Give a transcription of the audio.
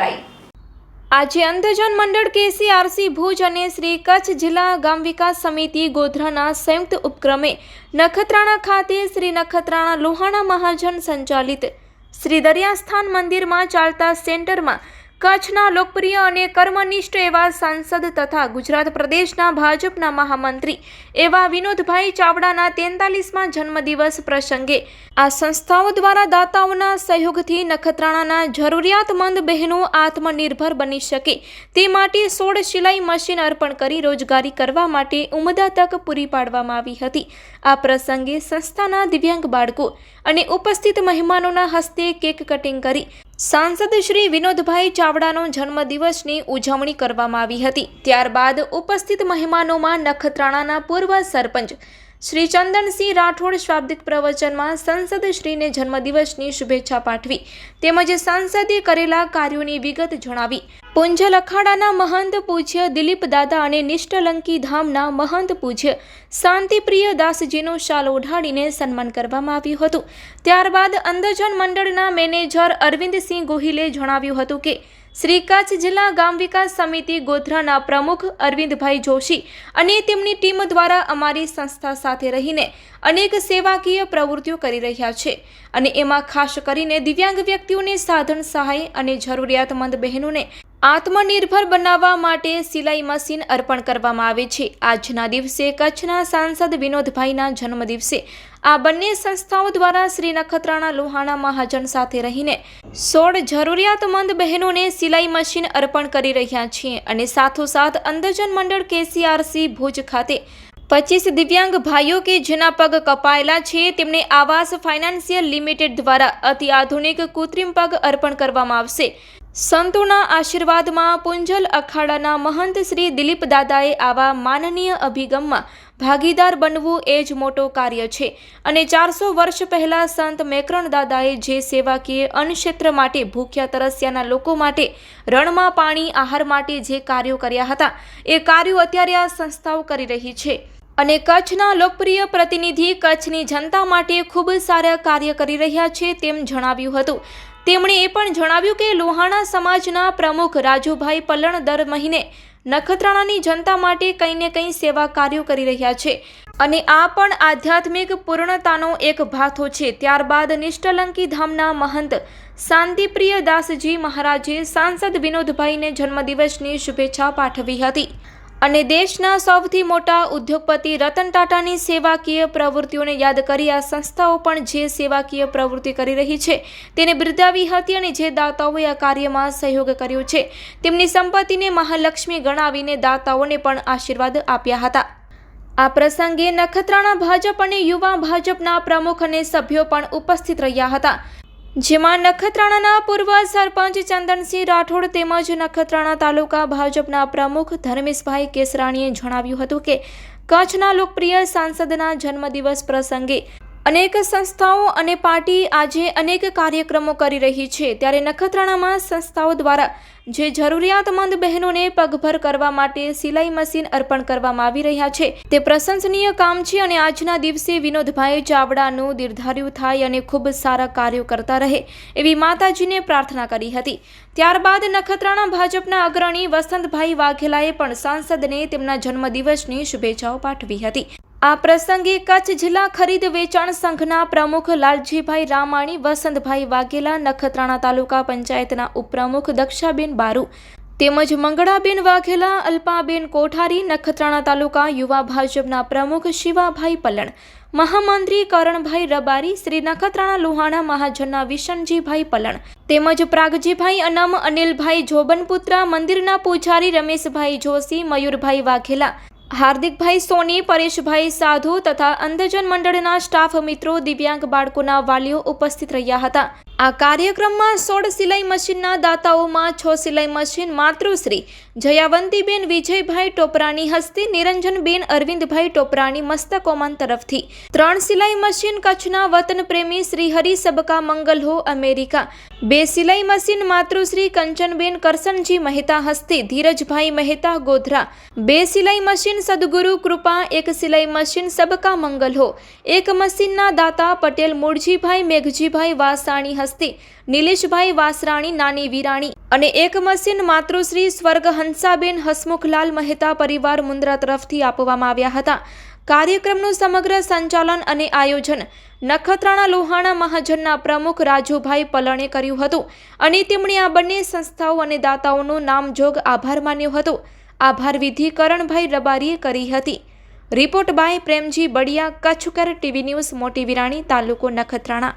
આજે અંધજન મંડળ કેસીઆરસી ભુજ અને શ્રી કચ્છ જિલ્લા ગામ વિકાસ સમિતિ ગોધરાના સંયુક્ત ઉપક્રમે નખત્રાણા ખાતે શ્રી નખત્રાણા લોહાણા મહાજન સંચાલિત શ્રી દરિયાસ્થાન મંદિરમાં ચાલતા સેન્ટરમાં કચ્છના લોકપ્રિય અને કર્મનિષ્ઠ એવા સાંસદ તથા ગુજરાત પ્રદેશના ભાજપના મહામંત્રી એવા વિનોદભાઈ ચાવડાના તેતાલીસમાં જન્મદિવસ પ્રસંગે આ સંસ્થાઓ દ્વારા દાતાઓના સહયોગથી નખત્રાણાના જરૂરિયાતમંદ બહેનો આત્મનિર્ભર બની શકે તે માટે સોળ સિલાઈ મશીન અર્પણ કરી રોજગારી કરવા માટે ઉમદા તક પૂરી પાડવામાં આવી હતી. આ પ્રસંગે સંસ્થાના દિવ્યાંગ બાળકો અને ઉપસ્થિત મહેમાનોના હસ્તે કેક કટિંગ કરી સાંસદ શ્રી વિનોદભાઈ ચાવડાનો જન્મદિવસની ઉજવણી કરવામાં આવી હતી. ત્યારબાદ ઉપસ્થિત મહેમાનોમાં નખત્રાણાના પૂર્વ સરપંચ શ્રી ચંદનસિંહ રાઠોડ શાબ્દિક પ્રવચનમાં સંસદ શ્રીને જન્મદિવસની શુભેચ્છા પાઠવી તેમજ સંસદે કરેલા કાર્યોની વિગત જણાવી. પુંજલ લખાડાના મહંત પૂજ્ય દિલીપ દાદા અને નિષ્ઠલંકી ધામના મહંત પૂજ્ય શાંતિપ્રિય દાસજીનું શાલ ઓઢાડીને સન્માન કરવામાં આવ્યું હતું. ત્યારબાદ અંધજન મંડળના મેનેજર અરવિંદસિંહ ગોહિલે જણાવ્યું હતું કે, શ્રી કચ્છ જિલ્લા ગામ વિકાસ સમિતિ ગોધરાના પ્રમુખ અરવિંદભાઈ જોશી અને તેમની ટીમ દ્વારા અમારી સંસ્થા સાથે રહીને અનેક સેવાકીય પ્રવૃત્તિઓ કરી રહ્યા છે અને એમાં ખાસ કરીને દિવ્યાંગ વ્યક્તિઓને સાધન સહાય અને જરૂરિયાતમંદ બહેનોને આત્મનિર્ભર બનાવવા માટે સિલાઈ મશીન અર્પણ કરવામાં આવે છે. આજના દિવસે કચ્છના સાંસદ વિનોદભાઈના જન્મદિવસે આ બંને સંસ્થાઓ દ્વારા શ્રી નખત્રાણા લોહાણા મહાજન સાથે રહીને સોળ જરૂરિયાતમંદ બહેનોને સિલાઈ મશીન અર્પણ કરી રહ્યા છીએ અને સાથોસાથ અંધજન મંડળ કેસીઆરસી ભુજ ખાતે પચીસ દિવ્યાંગ ભાઈઓ કે જેના પગ કપાયેલા છે તેમને આવાસ ફાઇનાન્સિયલ લિમિટેડ દ્વારા અતિ આધુનિક કૃત્રિમ પગ અર્પણ કરવામાં આવશે. સંતોના આશીર્વાદમાં પુંજલ અખાડાના મહંત શ્રી દિલીપ દાદાએ આવા માનનીય અભિગમમાં ભાગીદાર બનવું એ જ મોટો કાર્ય છે. અને ચારસો વર્ષ પહેલાં સંત મેકરણ દાદાએ જે સેવાકીય અન્નક્ષેત્ર માટે ભૂખ્યા તરસ્યાના લોકો માટે રણમાં પાણી, આહાર માટે જે કાર્યો કર્યા હતા, એ કાર્યો અત્યારે આ સંસ્થાઓ કરી રહી છે. અને કચ્છના લોકપ્રિય પ્રતિનિધિ કચ્છની જનતા માટે ખૂબ સારા કાર્ય કરી રહ્યા છે તેમ જણાવ્યું હતું. તેમણે એ પણ જણાવ્યું કે લોહાણા સમાજના પ્રમુખ રાજુભાઈ પલણ દર મહિને નખત્રાણાની જનતા માટે કંઈ ને કંઈ સેવા કાર્યો કરી રહ્યા છે. અને આ પણ આધ્યાત્મિક પૂર્ણતાનો એક ભાથો છે. ત્યારબાદ નિષ્ઠલંકી ધામના મહંત શાંતિપ્રિય દાસજી મહારાજે સાંસદ વિનોદભાઈને જન્મદિવસની શુભેચ્છા પાઠવી હતી. અને દેશના સૌથી મોટા ઉદ્યોગપતિ રતન ટાટાની સેવાકીય પ્રવૃત્તિઓને યાદ કરી આ સંસ્થાઓ પણ જે સેવાકીય પ્રવૃત્તિ કરી રહી છે, તેને બિરદાવી હતી અને જે દાતાઓએ આ કાર્યમાં સહયોગ કર્યો છે, તેમની સંપત્તિને મહાલક્ષ્મી ગણાવીને દાતાઓને પણ આશીર્વાદ આપ્યા હતા. આ પ્રસંગે નખત્રાણા ભાજપ અને યુવા ભાજપના પ્રમુખ અને સભ્યો પણ ઉપસ્થિત રહ્યા હતા. જેમાં નખત્રાણાના પૂર્વ સરપંચ ચંદનસિંહ રાઠોડ તેમજ નખત્રાણા તાલુકા ભાજપના પ્રમુખ ધર્મેશભાઈ કેસરાણીએ જણાવ્યું હતું કે કચ્છના લોકપ્રિય સાંસદના જન્મદિવસ પ્રસંગે અનેક સંસ્થાઓ અને પાર્ટી આજે અનેક કાર્યક્રમો કરી રહી છે. ત્યારે નખત્રાણામાં સંસ્થાઓ દ્વારા જે જરૂરિયાતમંદ બહેનોને પગભર કરવા માટે સિલાઈ મશીન અર્પણ કરવામાં આવી રહ્યા છે, તે પ્રશંસનીય કામ છે અને આજના દિવસે વિનોદભાઈ ચાવડાનું દીર્ઘાર્યું થાય અને ખૂબ સારા કાર્યો કરતા રહે એવી માતાજીને પ્રાર્થના કરી હતી. ત્યારબાદ નખત્રાણા ભાજપના અગ્રણી વસંતભાઈ વાઘેલાએ પણ સાંસદને તેમના જન્મદિવસની શુભેચ્છાઓ પાઠવી હતી. આ પ્રસંગે કચ્છ જિલ્લા ખરીદ વેચાણ સંઘના પ્રમુખ લાલજીભાઈ રામાણી, વસંતભાઈ વાઘેલા, નખત્રાણા તાલુકા પંચાયતના ઉપપ્રમુખ દક્ષાબેન બારુ તેમજ મંગળાબેન વાઘેલા, અલ્પાબેન કોઠારી, નખત્રાણા તાલુકા યુવા ભાજપના પ્રમુખ શિવાભાઈ પલણ, મહામંત્રી કરણભાઈ રબારી, શ્રી નખત્રાણા લોહાણા મહાજનના વિશનજીભાઈ પલણ તેમજ પ્રાગજીભાઈ અનમ, અનિલભાઈ જોબનપુત્રા, મંદિરના પૂજારી રમેશભાઈ જોશી, મયુરભાઈ વાઘેલા હાર્દિકભાઈ સોની, પરેશભાઈ સાધુ તથા અંધજન મંડળના સ્ટાફ મિત્રો દિવ્યાંગ બાળકોના વાલીઓ ઉપસ્થિત રહ્યા હતા. આ કાર્યક્રમમાં સોળ સિલાઈ મશીનના દાતાઓમાં છ સિલાઈ મશીન માતૃશ્રી, જયાવંતીબેન વિજયભાઈ ટોપરાની હસ્તે, નિરંજનબેન અરવિંદભાઈ ટોપરાની મસ્તકોમાન તરફથી. ત્રણ સિલાઈ મશીન કચ્છના વતન પ્રેમી શ્રી હરિ સબકા મંગલ હો અમેરિકા. બે સિલાઈ મશીન માતૃશ્રી કંચનબેન કરસનજી મહેતા હસ્તે, ધીરજભાઈ મહેતા ગોધરા. બે સિલાઈ મશીન સદગુરુ કૃપા, એક સિલાઈ મશીન સબકા મંગલ હો. એક મશીનના દાતા પટેલ મૂળજીભાઈ, મેઘજીભાઈ વાસાણી હસ્તે, નિલેશભાઈ વાસરાણી, નાની વિરાણી અને એક મશીન માતૃશ્રી સ્વર્ગ હંસાબેન હસમુખલાલ મહેતા પરિવાર મુન્દ્રા તરફથી આપવામાં આવ્યા હતા. કાર્યક્રમનું સમગ્ર સંચાલન અને આયોજન નખત્રાણા લોહાણા મહાજનના પ્રમુખ રાજુભાઈ પલણે કર્યું હતું અને તેમણે આ બંને સંસ્થાઓ અને દાતાઓનું નામજોગ આભાર માન્યો હતો. આભાર વિધિ કરણભાઈ રબારીએ કરી હતી. Report by Premji Badiya, Kutchkar TV news, Moti Virani, તાલુકો નખત્રાણા.